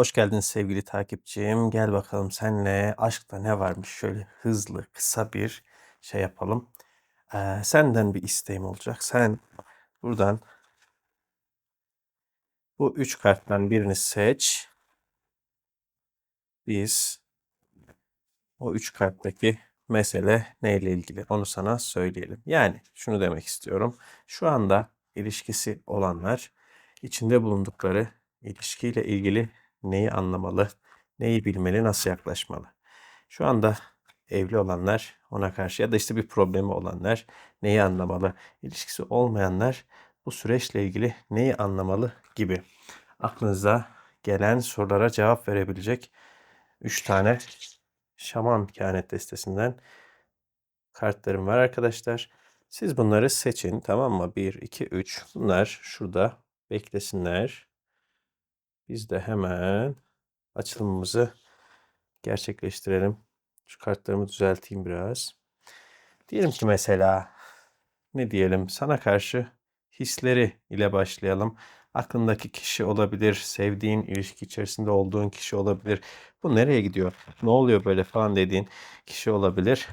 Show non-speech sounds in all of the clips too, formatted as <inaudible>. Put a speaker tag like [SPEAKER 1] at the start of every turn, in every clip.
[SPEAKER 1] Hoş geldin sevgili takipçim. Gel bakalım senle aşkta ne varmış şöyle hızlı kısa bir şey yapalım. Ee, senden bir isteğim olacak. Sen buradan bu üç karttan birini seç. Biz o üç karttaki mesele neyle ilgili onu sana söyleyelim. Yani şunu demek istiyorum. Şu anda ilişkisi olanlar içinde bulundukları ilişkiyle ilgili neyi anlamalı, neyi bilmeli, nasıl yaklaşmalı. Şu anda evli olanlar ona karşı ya da işte bir problemi olanlar neyi anlamalı, ilişkisi olmayanlar bu süreçle ilgili neyi anlamalı gibi aklınıza gelen sorulara cevap verebilecek 3 tane şaman kehanet destesinden kartlarım var arkadaşlar. Siz bunları seçin tamam mı? 1, 2, 3. Bunlar şurada beklesinler. Biz de hemen açılımımızı gerçekleştirelim. Şu kartlarımı düzelteyim biraz. Diyelim ki mesela ne diyelim sana karşı hisleri ile başlayalım. Aklındaki kişi olabilir, sevdiğin ilişki içerisinde olduğun kişi olabilir. Bu nereye gidiyor? Ne oluyor böyle falan dediğin kişi olabilir.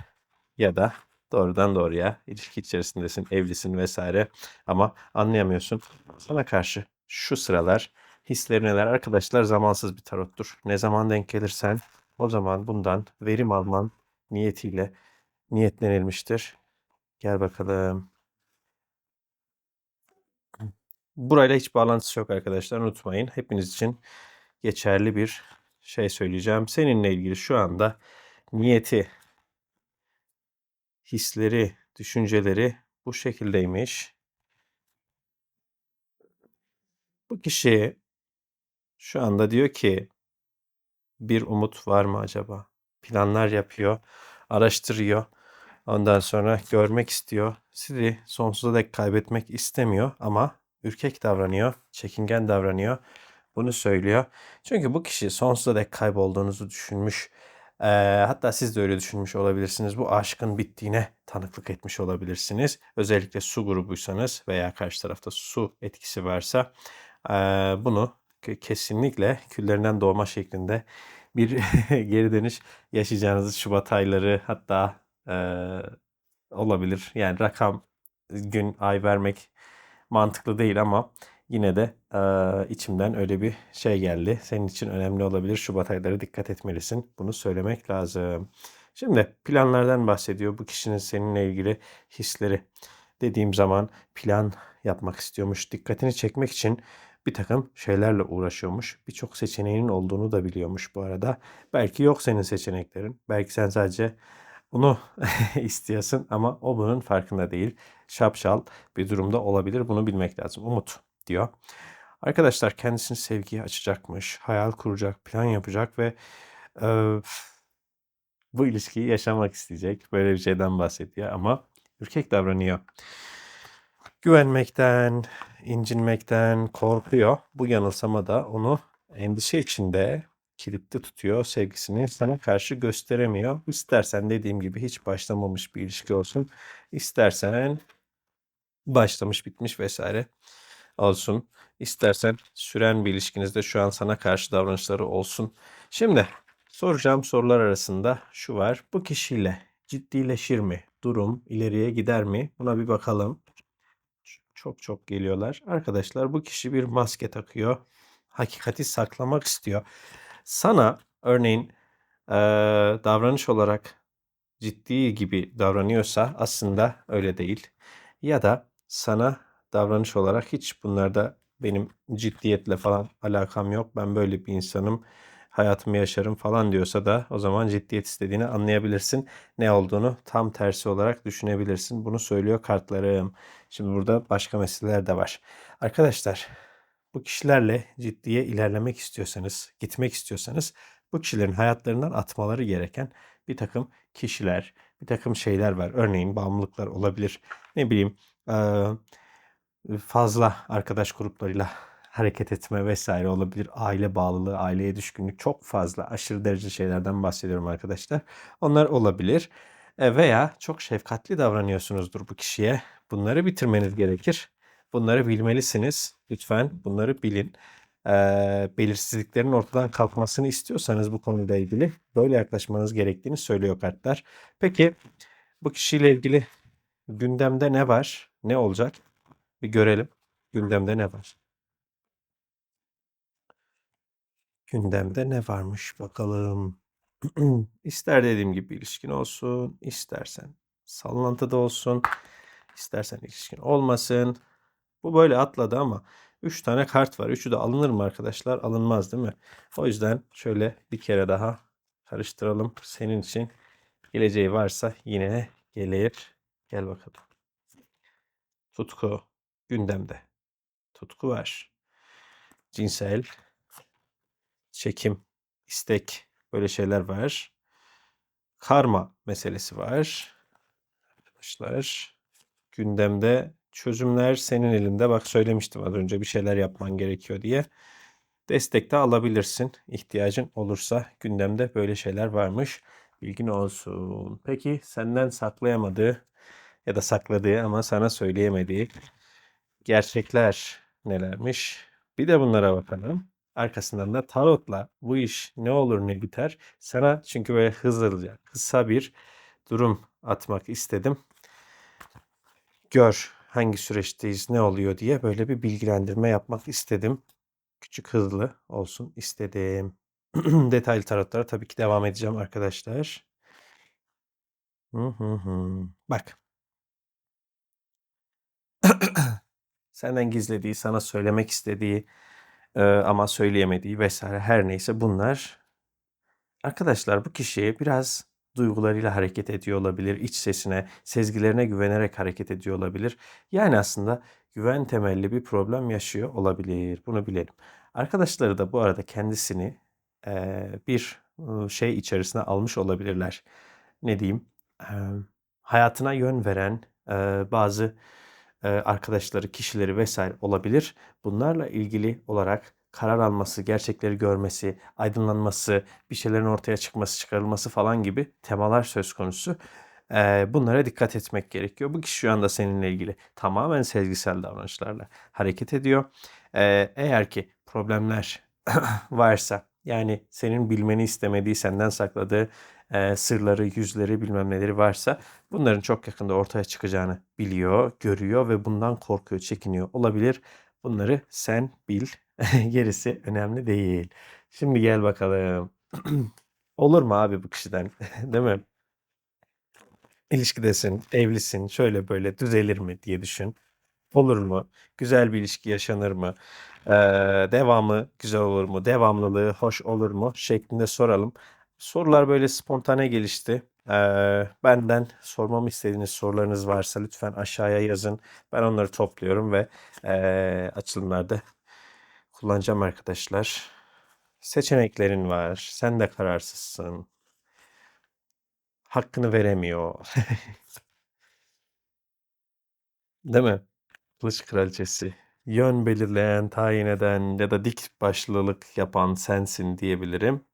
[SPEAKER 1] Ya da doğrudan doğruya ilişki içerisindesin, evlisin vesaire ama anlayamıyorsun. Sana karşı şu sıralar hisleri neler? Arkadaşlar zamansız bir tarottur. Ne zaman denk gelirsen o zaman bundan verim alman niyetiyle niyetlenilmiştir. Gel bakalım. Burayla hiç bağlantısı yok arkadaşlar unutmayın. Hepiniz için geçerli bir şey söyleyeceğim. Seninle ilgili şu anda niyeti, hisleri, düşünceleri bu şekildeymiş. Bu kişi şu anda diyor ki bir umut var mı acaba? Planlar yapıyor, araştırıyor. Ondan sonra görmek istiyor. Sizi sonsuza dek kaybetmek istemiyor ama ürkek davranıyor, çekingen davranıyor. Bunu söylüyor. Çünkü bu kişi sonsuza dek kaybolduğunuzu düşünmüş. Ee, hatta siz de öyle düşünmüş olabilirsiniz. Bu aşkın bittiğine tanıklık etmiş olabilirsiniz. Özellikle su grubuysanız veya karşı tarafta su etkisi varsa ee, bunu kesinlikle küllerinden doğma şeklinde bir <laughs> geri dönüş yaşayacağınız Şubat ayları hatta e, olabilir. Yani rakam, gün, ay vermek mantıklı değil ama yine de e, içimden öyle bir şey geldi. Senin için önemli olabilir. Şubat ayları dikkat etmelisin. Bunu söylemek lazım. Şimdi planlardan bahsediyor. Bu kişinin seninle ilgili hisleri. Dediğim zaman plan yapmak istiyormuş. Dikkatini çekmek için bir takım şeylerle uğraşıyormuş. Birçok seçeneğinin olduğunu da biliyormuş bu arada. Belki yok senin seçeneklerin. Belki sen sadece bunu <laughs> istiyorsun ama o bunun farkında değil. Şapşal bir durumda olabilir. Bunu bilmek lazım. Umut diyor. Arkadaşlar kendisini sevgiye açacakmış. Hayal kuracak, plan yapacak ve e, bu ilişkiyi yaşamak isteyecek. Böyle bir şeyden bahsediyor ama ürkek davranıyor. Güvenmekten, incinmekten korkuyor. Bu yanılsama da onu endişe içinde kilitli tutuyor. Sevgisini sana karşı gösteremiyor. İstersen dediğim gibi hiç başlamamış bir ilişki olsun. İstersen başlamış bitmiş vesaire olsun. İstersen süren bir ilişkinizde şu an sana karşı davranışları olsun. Şimdi soracağım sorular arasında şu var. Bu kişiyle ciddileşir mi? Durum ileriye gider mi? Buna bir bakalım. Çok çok geliyorlar. Arkadaşlar bu kişi bir maske takıyor. Hakikati saklamak istiyor. Sana örneğin e, davranış olarak ciddi gibi davranıyorsa aslında öyle değil. Ya da sana davranış olarak hiç bunlarda benim ciddiyetle falan alakam yok. Ben böyle bir insanım. Hayatımı yaşarım falan diyorsa da o zaman ciddiyet istediğini anlayabilirsin. Ne olduğunu tam tersi olarak düşünebilirsin. Bunu söylüyor kartlarım. Şimdi burada başka meseleler de var. Arkadaşlar bu kişilerle ciddiye ilerlemek istiyorsanız, gitmek istiyorsanız bu kişilerin hayatlarından atmaları gereken bir takım kişiler, bir takım şeyler var. Örneğin bağımlılıklar olabilir. Ne bileyim fazla arkadaş gruplarıyla hareket etme vesaire olabilir. Aile bağlılığı, aileye düşkünlük çok fazla aşırı derece şeylerden bahsediyorum arkadaşlar. Onlar olabilir. E, veya çok şefkatli davranıyorsunuzdur bu kişiye. Bunları bitirmeniz gerekir. Bunları bilmelisiniz. Lütfen bunları bilin. eee, belirsizliklerin ortadan kalkmasını istiyorsanız bu konuyla ilgili böyle yaklaşmanız gerektiğini söylüyor kartlar. Peki bu kişiyle ilgili gündemde ne var? Ne olacak? Bir görelim. Gündemde ne var? Gündemde ne varmış bakalım. <clears throat> İster dediğim gibi ilişkin olsun, istersen sallantıda olsun, istersen ilişkin olmasın. Bu böyle atladı ama 3 tane kart var. Üçü de alınır mı arkadaşlar? Alınmaz değil mi? O yüzden şöyle bir kere daha karıştıralım. Senin için geleceği varsa yine gelir. Gel bakalım. Tutku gündemde. Tutku var. Cinsel çekim, istek böyle şeyler var. Karma meselesi var. Arkadaşlar gündemde çözümler senin elinde. Bak söylemiştim az önce bir şeyler yapman gerekiyor diye. Destek de alabilirsin. İhtiyacın olursa gündemde böyle şeyler varmış. Bilgin olsun. Peki senden saklayamadığı ya da sakladığı ama sana söyleyemediği gerçekler nelermiş? Bir de bunlara bakalım. Arkasından da tarotla bu iş ne olur ne biter. Sana çünkü böyle hızlıca kısa bir durum atmak istedim. Gör hangi süreçteyiz ne oluyor diye böyle bir bilgilendirme yapmak istedim. Küçük hızlı olsun istedim. <clears throat> Detaylı tarotlara tabii ki devam edeceğim arkadaşlar. Bak. <clears throat> Senden gizlediği, sana söylemek istediği ama söyleyemediği vesaire her neyse bunlar. Arkadaşlar bu kişi biraz duygularıyla hareket ediyor olabilir. iç sesine, sezgilerine güvenerek hareket ediyor olabilir. Yani aslında güven temelli bir problem yaşıyor olabilir. Bunu bilelim. Arkadaşları da bu arada kendisini e, bir şey içerisine almış olabilirler. Ne diyeyim? E, hayatına yön veren e, bazı arkadaşları, kişileri vesaire olabilir. Bunlarla ilgili olarak karar alması, gerçekleri görmesi, aydınlanması, bir şeylerin ortaya çıkması, çıkarılması falan gibi temalar söz konusu. E, bunlara dikkat etmek gerekiyor. Bu kişi şu anda seninle ilgili tamamen sezgisel davranışlarla hareket ediyor. E, eğer ki problemler <clears throat> varsa yani senin bilmeni istemediği, senden sakladığı e, sırları, yüzleri bilmem neleri varsa bunların çok yakında ortaya çıkacağını biliyor, görüyor ve bundan korkuyor, çekiniyor olabilir. Bunları sen bil. <laughs> Gerisi önemli değil. Şimdi gel bakalım. <clears throat> Olur mu abi bu kişiden? <laughs> Değil mi? İlişkidesin, evlisin, şöyle böyle düzelir mi diye düşün. Olur mu? Güzel bir ilişki yaşanır mı? Ee, devamı güzel olur mu? Devamlılığı hoş olur mu? Şeklinde soralım. Sorular böyle spontane gelişti. Ee, benden sormamı istediğiniz sorularınız varsa lütfen aşağıya yazın. Ben onları topluyorum ve ee, açılımlarda kullanacağım arkadaşlar. Seçeneklerin var. Sen de kararsızsın. Hakkını veremiyor. <laughs> Değil mi? Kılıç kraliçesi. Yön belirleyen, tayin eden ya da dik başlılık yapan sensin diyebilirim.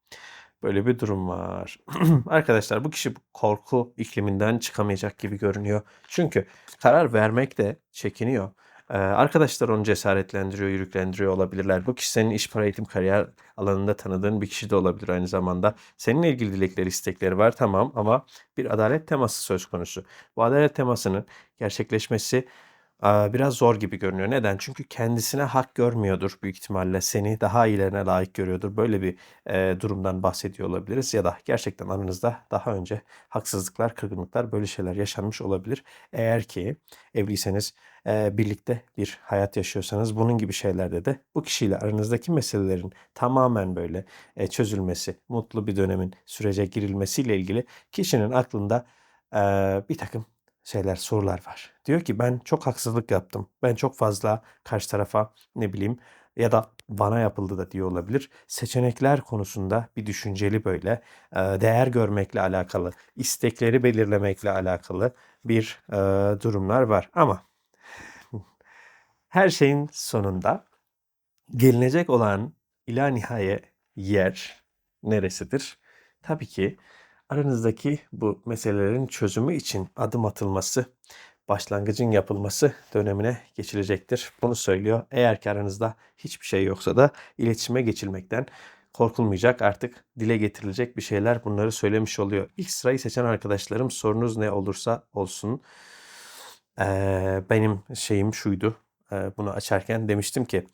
[SPEAKER 1] Böyle bir durum var. <clears throat> Arkadaşlar bu kişi korku ikliminden çıkamayacak gibi görünüyor. Çünkü karar vermekte çekiniyor. Ee, arkadaşlar onu cesaretlendiriyor, yürüklendiriyor olabilirler. Bu kişi senin iş, para, eğitim, kariyer alanında tanıdığın bir kişi de olabilir aynı zamanda. Seninle ilgili dilekleri, istekleri var tamam ama bir adalet teması söz konusu. Bu adalet temasının gerçekleşmesi biraz zor gibi görünüyor. Neden? Çünkü kendisine hak görmüyordur büyük ihtimalle. Seni daha iyilerine layık görüyordur. Böyle bir e, durumdan bahsediyor olabiliriz. Ya da gerçekten aranızda daha önce haksızlıklar, kırgınlıklar böyle şeyler yaşanmış olabilir. Eğer ki evliyseniz e, birlikte bir hayat yaşıyorsanız bunun gibi şeylerde de bu kişiyle aranızdaki meselelerin tamamen böyle e, çözülmesi, mutlu bir dönemin sürece girilmesiyle ilgili kişinin aklında e, bir takım şeyler, sorular var. Diyor ki ben çok haksızlık yaptım. Ben çok fazla karşı tarafa ne bileyim ya da bana yapıldı da diyor olabilir. Seçenekler konusunda bir düşünceli böyle değer görmekle alakalı, istekleri belirlemekle alakalı bir durumlar var. Ama her şeyin sonunda gelinecek olan ila nihaye yer neresidir? Tabii ki aranızdaki bu meselelerin çözümü için adım atılması, başlangıcın yapılması dönemine geçilecektir. Bunu söylüyor. Eğer ki aranızda hiçbir şey yoksa da iletişime geçilmekten korkulmayacak. Artık dile getirilecek bir şeyler bunları söylemiş oluyor. İlk sırayı seçen arkadaşlarım sorunuz ne olursa olsun. Ee, benim şeyim şuydu. Ee, bunu açarken demiştim ki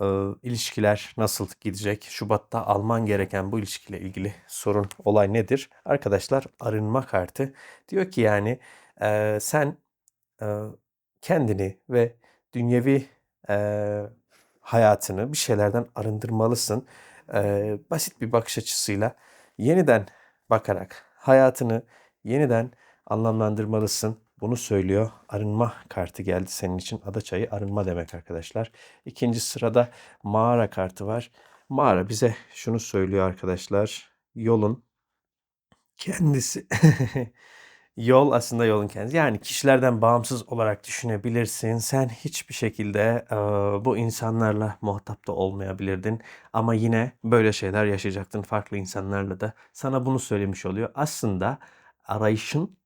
[SPEAKER 1] e, ilişkiler nasıl gidecek? Şubat'ta alman gereken bu ilişkiyle ilgili sorun, olay nedir? Arkadaşlar arınma kartı diyor ki yani e, sen e, kendini ve dünyevi e, hayatını bir şeylerden arındırmalısın. E, basit bir bakış açısıyla yeniden bakarak hayatını yeniden anlamlandırmalısın. Bunu söylüyor. Arınma kartı geldi senin için. Adaçayı arınma demek arkadaşlar. İkinci sırada mağara kartı var. Mağara bize şunu söylüyor arkadaşlar. Yolun kendisi <laughs> Yol aslında yolun kendisi. Yani kişilerden bağımsız olarak düşünebilirsin. Sen hiçbir şekilde e, bu insanlarla muhatap da olmayabilirdin. Ama yine böyle şeyler yaşayacaktın farklı insanlarla da. Sana bunu söylemiş oluyor. Aslında arayışın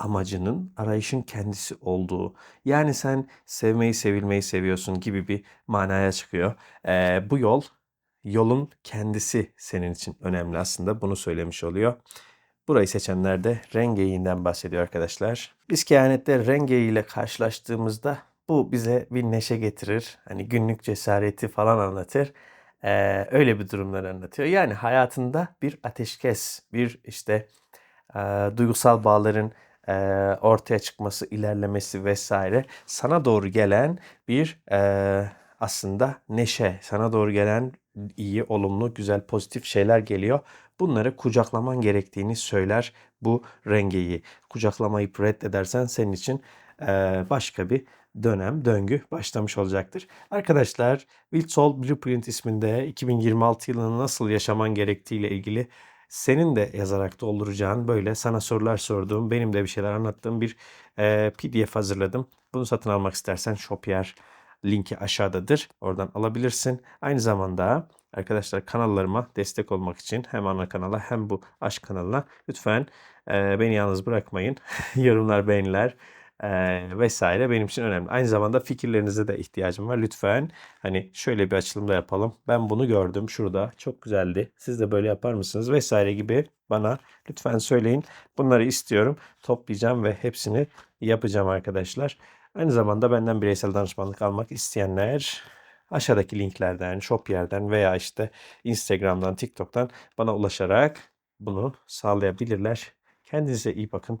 [SPEAKER 1] amacının arayışın kendisi olduğu. Yani sen sevmeyi sevilmeyi seviyorsun gibi bir manaya çıkıyor. E, bu yol yolun kendisi senin için önemli aslında. Bunu söylemiş oluyor. Burayı seçenler de rengeyiğinden bahsediyor arkadaşlar. Biz kehanette rengeyi ile karşılaştığımızda bu bize bir neşe getirir. Hani günlük cesareti falan anlatır. Ee, öyle bir durumlar anlatıyor. Yani hayatında bir ateşkes, bir işte e, duygusal bağların ortaya çıkması, ilerlemesi vesaire sana doğru gelen bir aslında neşe, sana doğru gelen iyi, olumlu, güzel, pozitif şeyler geliyor. Bunları kucaklaman gerektiğini söyler bu rengeyi. Kucaklamayı reddedersen senin için başka bir dönem, döngü başlamış olacaktır. Arkadaşlar Will Soul Blueprint isminde 2026 yılını nasıl yaşaman gerektiğiyle ilgili senin de yazarak dolduracağın böyle sana sorular sorduğum, benim de bir şeyler anlattığım bir e, PDF hazırladım. Bunu satın almak istersen Shopier linki aşağıdadır. Oradan alabilirsin. Aynı zamanda arkadaşlar kanallarıma destek olmak için hem ana kanala hem bu aşk kanalına lütfen e, beni yalnız bırakmayın. <laughs> Yorumlar, beğeniler e, vesaire benim için önemli. Aynı zamanda fikirlerinize de ihtiyacım var. Lütfen hani şöyle bir açılım da yapalım. Ben bunu gördüm şurada. Çok güzeldi. Siz de böyle yapar mısınız vesaire gibi bana lütfen söyleyin. Bunları istiyorum. Toplayacağım ve hepsini yapacağım arkadaşlar. Aynı zamanda benden bireysel danışmanlık almak isteyenler aşağıdaki linklerden, Shopier'den veya işte Instagram'dan, TikTok'tan bana ulaşarak bunu sağlayabilirler. Kendinize iyi bakın.